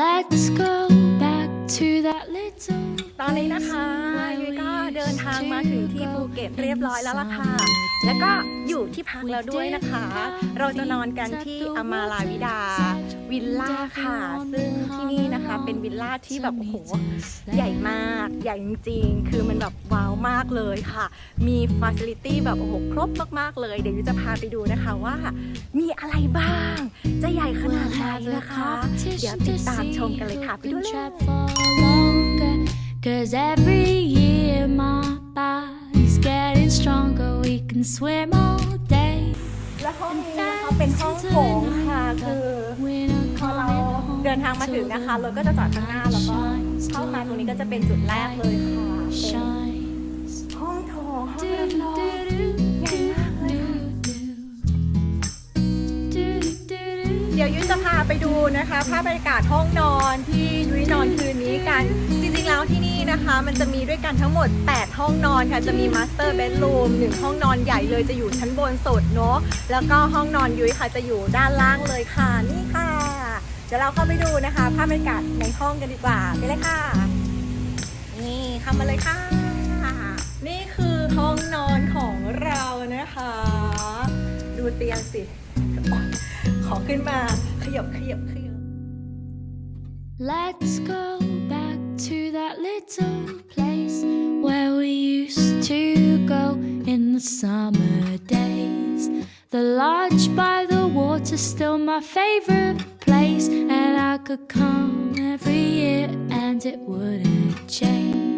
Let's go back to that little ตอนนี้นะคะยุ้ยก็เดินทางมาถึงที่ภูเก็ตเรียบร้อยแล้วล่ะค่ะ แล้วก็อยู่ที่พักแล้วด้วยนะคะ เราจะนอนกันที่อมาลาวิดาวิลล่าค่ะ ซึ่งที่นี่นะคะเป็นวิลล่าที่แบบโอ้โหใหญ่มากใหญ่จริงๆ คือมันแบบว้าวมากเลยค่ะ มีฟ a ซิลิตี้แบบโอ้โหครบมากๆเลย เดี๋ยวยุ้ยจะพาไปดูนะคะว่า มีอะไรบ้าง จะใหญ่ขนาดไหนนะคะ เดี๋ยวติดตามชมกันเลยค่ะไปดูเลย Cause every year my body's getting stronger. We can swim all day. และห้องนี้นะคะเป็นห้องโถงค่ะคือ Winter พอเรา coming home เดินทางมาถึงนะคะรถก็จะจอดข้างหน้าแล้วก็เข้ามาตรงนี้ก็จะเป็นจุดแรกเลยค่ะเป็น shines. ห้องโถงห้อง Do, รับร ดี๋ยวยุ้ยจะพาไปดูนะคะภาพบรรยากาศห้องนอนที่ยุ้ยนอนคืนนี้กัน จริงๆแล้วที่นี่นะคะ มันจะมีด้วยกันทั้งหมด 8 ห้องนอนค่ะ จะมีมาสเตอร์เบดรูมหนึ่งห้องนอนใหญ่เลยจะอยู่ชั้นบนสุดเนาะแล้วก็ห้องนอนยุ้ยค่ะจะอยู่ด้านล่างเลยค่ะนี่ค่ะ เดี๋ยวเราเข้าไปดูนะคะ ภาพบรรยากาศในห้องกันดีกว่าไปเลยค่ะ นี่เข้ามาเลยค่ะ นี่คือห้องนอนของเรานะคะ ดูเตียงสิ อขึ้นมาขยับขยับขยับ Let's go back to that little place where we used to go in the summer days. The lodge by the water's still my favorite place, and I could come every year and it wouldn't change.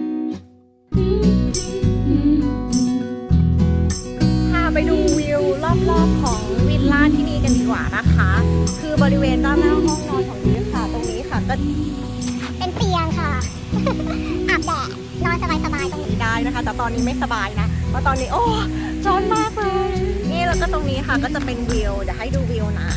รอบๆของวิลล่าที่นี่กันดีกว่านะคะ คือบริเวณด้านหน้าห้องนอนของนี้ค่ะ ตรงนี้ค่ะก็เป็นเตียงค่ะ อาบแดดนอนสบายๆตรงนี้มีได้นะคะ แต่ตอนนี้ไม่สบายนะเพราะตอนนี้โอ้ร้อนมากเลย นี่แล้วก็ตรงนี้ค่ะก็จะเป็นวิวเดี๋ยวให้ดูวิวนะ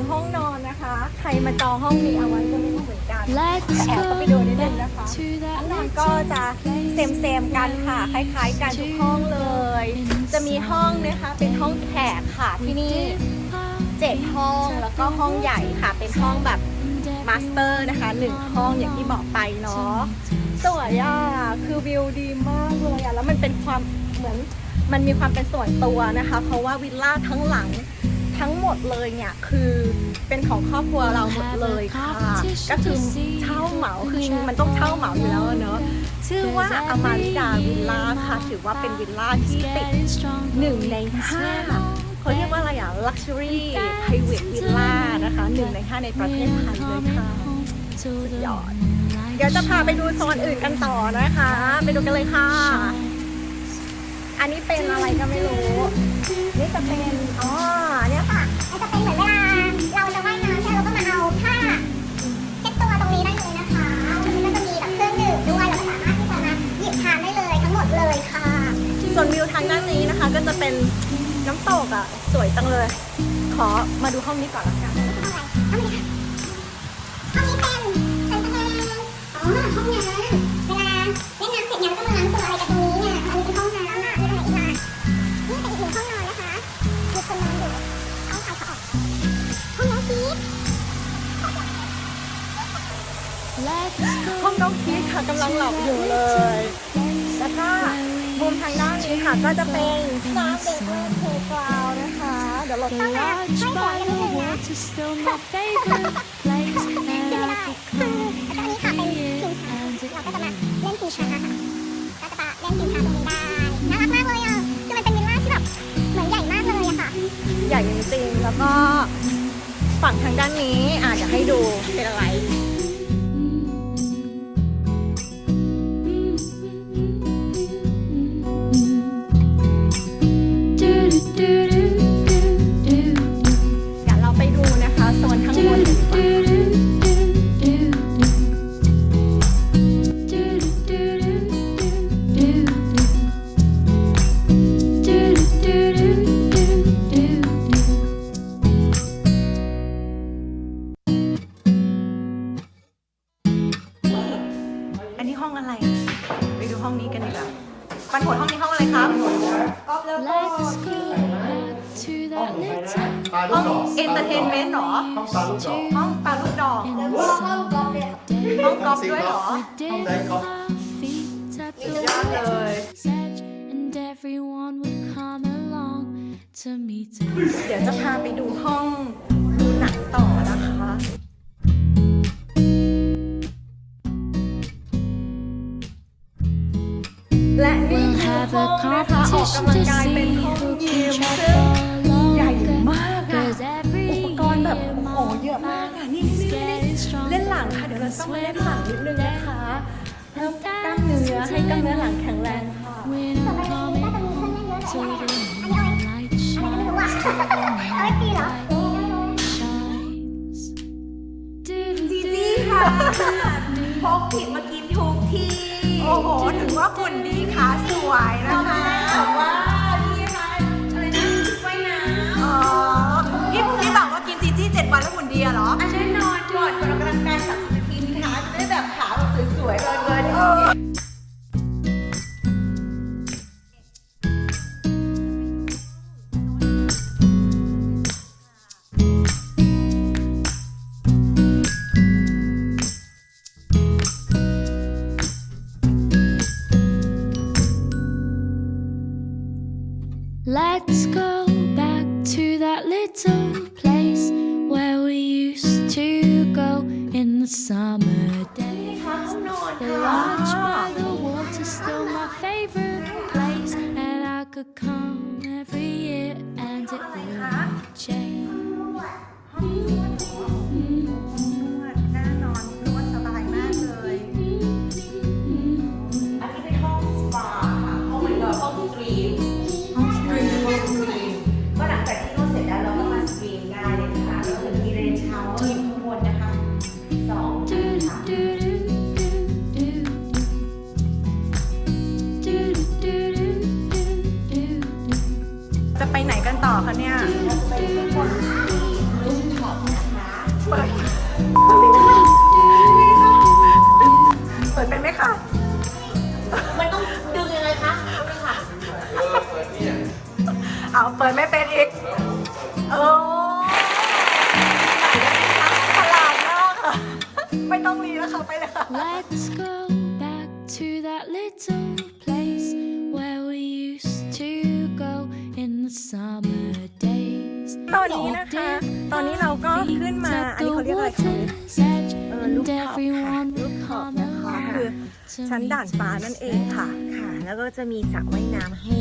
งห้องนอนนะคะ ใครมาจองห้องนี้เอาไว้ก็ไม่รู้เหมือนกัน Let's แอบเข้า go ไปดูนิดนึงนะคะ back to ห้ that องนอนก็จะเซมเซมๆกันค่ะ คล้ายๆกันทุกห้องเลย จะมีห้องนะคะเป็นห้องแขกค่ะที่นี่เจ็ดห้องแล้วก็ห้องใหญ่ค่ะ เป็นห้องแบบมาสเตอร์นะคะหนึ่งห้องอย่างที่บอกไปเนาะสวยอะคือวิวดีมากเลยอะแล้วมันเป็นความเหมือนมันมีความเป็นส่วนตัวนะคะ เพราะว่าวิลล่าทั้งหลัง ทั้งหมดเลยเนี่ยคือเป็นของครอบครัวเราหมดเลยค่ะ ก็คือเช่าเหมาคือมันต้องเช่าเหมาอยู่แล้วเนอะชื่อว่าอมาริดาวิลล่าค่ะ ถือว่าเป็นวิลล่าที่ติดหนึ่งในห้าเขาเรียกว่าอะไรอะ luxury private villa นะคะหนึ่งในห้าในประเทศไทยเลยค่ะสุดยอดเดี๋ยวจะพาไปดูโซนอื่นกันต่อนะคะ ไปดูกันเลยค่ะ อันนี้เป็นอะไรก็ไม่รู้ นี่จะเป็นอ๋อ ก็จะเป็นน้ำตกอะ สวยจังเลย ขอมาดูห้องนี้ก่อนละกันห้องนี้เป็นเป็นประธานอ๋อห้องน้ำเวลาเล่นน้ำเสร็จเนี่ยก็มาล้างตัวอะไรกันตรงนี้เนี่ยอันนี้เป็นห้องน้ำอะนี่เป็นอีกค่ะนี่เป็นอีกหนึ่งห้องนอนนะคะมีคนนอนอยู่ห้องใครเขาออกห้องน้ำพีคห้องน้องพีคค่ะกำลังหลับอยู่เลยแล้วก็ มุมทางด้านนี้ค่ะก็จะเป็นนามเด็กเล่นเพลย์กราวนะคะ เดี๋ยวเรา The ต้อง lodge by the water's still my favorite place, and I could come every year and it เราก็จะมาเล่นชิงช้าค่ะก็จะมาเล่นชิงช้าตรงนี้ได้น่ารักมากเลยอะคือมันเป็นวิลล่าที่แบบเหมือนใหญ่มากเลยอะค่ะ ใหญ่จริงๆแล้วก็ฝั่งทางด้านนี้อะเดี๋ยวให้ดูเป็นอะไร ปลาลูห้อกงดอกเอนเตอร์เทนเมนต์หรอ ห้องปลาลูกดอกห้องปลาลูกดอก in the summer day. ห้องกอล์ฟด้วยเหรอ We dip our feet at the Yeah. water's edge, and everyone would come along to meet us. เดี๋ยวจะพาไปดูห้องดูหนังต่อนะคะ และนี่ We'll คือ have ห้อ a งนะคะออก competition กำลัง to กายเป็น see มัต้องเล่นหลังนิดนึงนะคะเพิ่มกล้ามเนื้อให้กล้ามเนื้อหลังแข็งแรงค่ะส่วนอันนี้น่าจะมีเส้นเยอะๆหน่อยนะคะอันนี้อะไรก็ไม่รู้อะเอาไว้ตีเหรอจีจีค่ะพกผิดมากินทุกที โอ้โห ถึงว่าคนดีขาสวยนะคะว่า Let's go back to that little place where we used to go in the summer days. The lodge by the water's still my favorite place, and I could come every year and it wouldn't change. คะเนี่ยเปิดเปิดเป็นไหมคะ มันต้องดึงยังไงคะค่ะเอาเปิดไม่เป็น ก็ขึ้นมา อันนี้เขาเรียกอะไรคะเออลูก and ท็อปค่ะ everyone ลูก would ท็อป come นะคะคือ along to ชั้นด่าน meet ฟ้า us นั่นเองค่ะ ค่ะ แล้วก็จะมีสระว่ายน้ำให้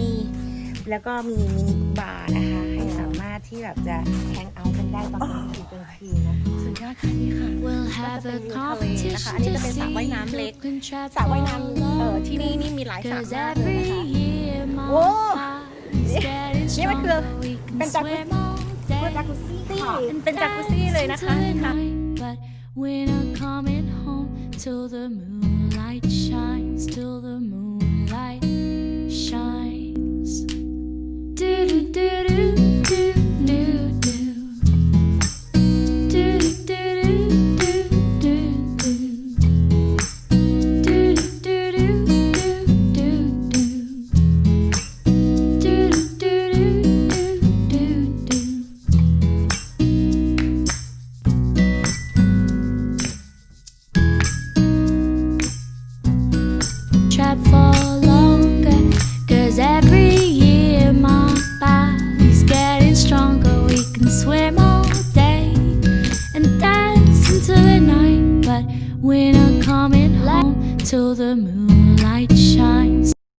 แล้วก็มีมินิบาร์นะคะ ให้สามารถที่แบบจะแฮงเอาท์กันได้ตอนกลางคืนกลางคืนนะคะสุดยอดค่ะนี่ค่ะ We'll have a ก็จะเป็นวิวทะเลนะคะ competition อันนี้ to จะเป็นสระ see ว่ายน้ำเล็ก who can trap สระว่ายน้ำ for เอ่อ longer. ที่นี่นี่มีหลายสระ Cause มากเลย every นะคะ year my โอ้ body's getting นี่มันคือ stronger. We เป็น can จากุ swim all เป็น day จากุซี่ค่ะ and เป็นจากุซี่เลยนะคะ dance นี่ into ค่ะ the night. But we're not coming home till the moonlight shines, till the moonlight shines. Do do do do do